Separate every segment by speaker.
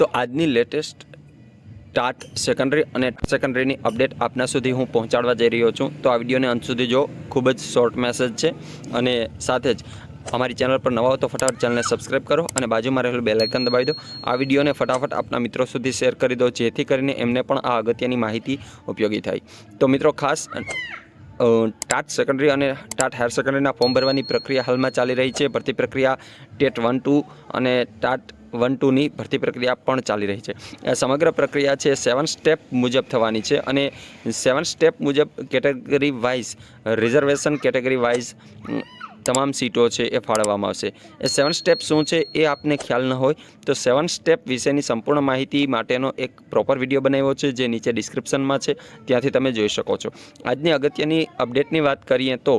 Speaker 1: તો આજની latest TAT secondary અને સેકન્ડરીની અપડેટ આપના સુધી હું પહોંચાડવા જઈ રહ્યો છું. તો આ વિડીયોને અંત સુધી જો ખૂબ જ શોર્ટ મેસેજ છે અને સાથે જ અમારી ચેનલ પર નવા હો તો ફટાફટ ચેનલને સબસ્ક્રાઇબ કરો અને બાજુમાં રહેલું બેલાઇકન દબાવી દો. આ વિડીયોને ફટાફટ આપના મિત્રો સુધી શેર કરી દો, જેથી કરીને એમને પણ આ અગત્યની માહિતી ઉપયોગી થાય. તો મિત્રો ખાસ ટાટ સેકન્ડરી અને ટાટ હાયર સેકન્ડરીના ફોર્મ ભરવાની પ્રક્રિયા હાલમાં ચાલી રહી છે. ભરતી પ્રક્રિયા ટેટ વન ટુ અને ટાટ વન ટુની ભરતી પ્રક્રિયા પણ ચાલી રહી છે. સમગ્ર પ્રક્રિયા છે સેવન સ્ટેપ મુજબ થવાની છે અને સેવન સ્ટેપ મુજબ category wise, reservation category wise તમામ સીટો છે એ ફાળવવામાં આવશે. એ સેવન સ્ટેપ શું છે એ આપને ખ્યાલ ન હોય તો સેવન સ્ટેપ વિશેની સંપૂર્ણ માહિતી માટેનો એક પ્રોપર વીડિયો બનાવ્યો છે જે નીચે ડિસ્ક્રિપ્શનમાં છે. ત્યાંથી તમે જોઈ શકો છો. આજની અગત્યની અપડેટની વાત કરીએ તો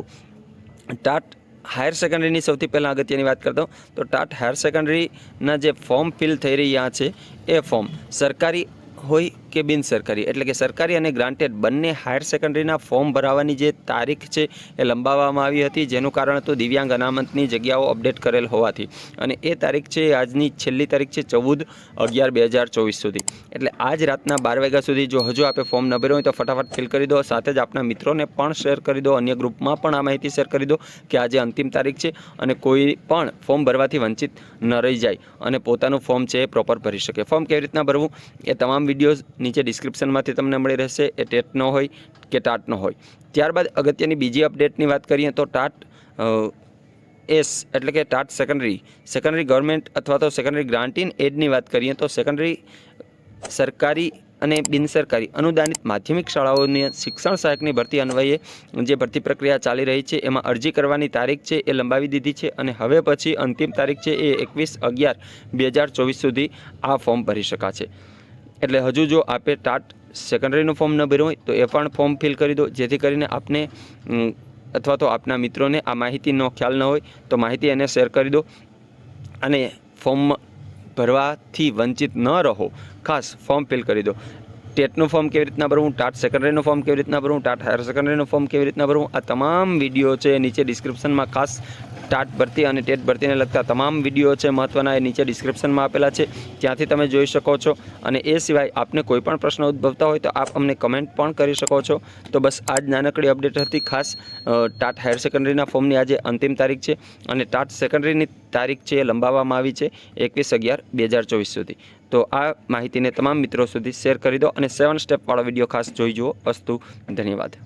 Speaker 1: ટાટ હાયર સેકન્ડરીની સૌથી પહેલાં અગત્યની વાત કરતો તો ટાટ હાયર સેકન્ડરીના જે ફોર્મ ફિલ થઈ રહ્યા છે, એ ફોર્મ સરકારી હોય કે બિન સરકારી? એટલે કે સરકારી અને ગ્રાન્ટેડ બંને હાયર સેકન્ડરીના ફોર્મ ભરાવાની જે તારીખ છે એ લંબાવવામાં આવી હતી, જેનું કારણ હતું દિવ્યાંગ અનામતની જગ્યાઓ અપડેટ કરેલ હોવાથી. અને એ તારીખ છે, આજની છેલ્લી તારીખ છે ચૌદ અગિયાર બે હજાર ચોવીસ સુધી. એટલે આજ રાતના બાર વાગ્યા સુધી જો હજુ આપે ફોર્મ ન ભર્યું હોય તો ફટાફટ ફિલ કરી દો, સાથે જ આપણા મિત્રોને પણ શેર કરી દો, અન્ય ગ્રુપમાં પણ આ માહિતી શેર કરી દો કે આજે અંતિમ તારીખ છે અને કોઈ પણ ફોર્મ ભરવાથી વંચિત ન રહી જાય અને પોતાનું ફોર્મ છે એ પ્રોપર ભરી શકે. ફોર્મ કેવી રીતના ભરવું? એ તમામ વિડીયોઝ નીચે ડિસ્ક્રિપ્શનમાંથી તમને મળી રહેશે, એ ટેટનો હોય કે ટાટનો હોય. ત્યારબાદ અગત્યની બીજી અપડેટની વાત કરીએ તો ટાટ એસ એટલે કે ટાટ સેકન્ડરી સેકન્ડરી ગવર્મેન્ટ અથવા તો સેકન્ડરી ગ્રાન્ટ ઇન એડની વાત કરીએ તો સેકન્ડરી સરકારી અને બિનસરકારી અનુદાનિત માધ્યમિક શાળાઓની શિક્ષણ સહાયકની ભરતી અન્વયે જે ભરતી પ્રક્રિયા ચાલી રહી છે, એમાં અરજી કરવાની તારીખ છે, એ લંબાવી દીધી છે અને હવે પછી અંતિમ તારીખ છે એ એકવીસ અગિયાર બે હજાર ચોવીસ સુધી આ ફોર્મ ભરી શકાશે. એટલે હજુ જો આપે ટાટ સેકન્ડરીનું ફોર્મ ન ભર્યું હોય, તો એ પણ ફોર્મ ફિલ કરી દો. જેથી કરીને આપને અથવા તો આપના મિત્રોને આ માહિતીનો ખ્યાલ ન હોય, તો માહિતી એને શેર કરી દો. અને ફોર્મ ભરવાથી વંચિત ન રહો. ખાસ ફોર્મ ફિલ કરી દો. ટેટનું ફોર્મ કેવી રીતના ભરવું, ટાટ સેકન્ડરીનું ફોર્મ કેવી રીતના ભરવું, ટાટ હાયર સેકન્ડરીનું ફોર્મ કેવી રીતના ભરવું, આ તમામ વીડિયો છે નીચે ડિસ્ક્રિપ્શનમાં ખાસ ટાટ ભરતી અને ટેટ ભરતીને લગતા તમામ વીડિયો છે મહત્ત્વના એ નીચે ડિસ્ક્રિપ્શનમાં આપેલા છે. ત્યાંથી તમે જોઈ શકો છો અને એ સિવાય આપને કોઈ પણ પ્રશ્ન ઉદ્ભવતા હોય તો આપ અમને કમેન્ટ પણ કરી શકો છો. તો બસ આ જ નાનકડી અપડેટ હતી ખાસ ટાટ હાયર સેકન્ડરીના ફોર્મની આજે અંતિમ તારીખ છે અને ટાટ સેકન્ડરીની તારીખ છે એ લંબાવવામાં આવી છે એકવીસ અગિયાર, બે હજાર ચોવીસ સુધી. તો આ માહિતીને તમામ મિત્રો સુધી શેર કરી દો અને સેવન સ્ટેપવાળો વીડિયો ખાસ જોઈ જુઓ અસ્તુ. ધન્યવાદ.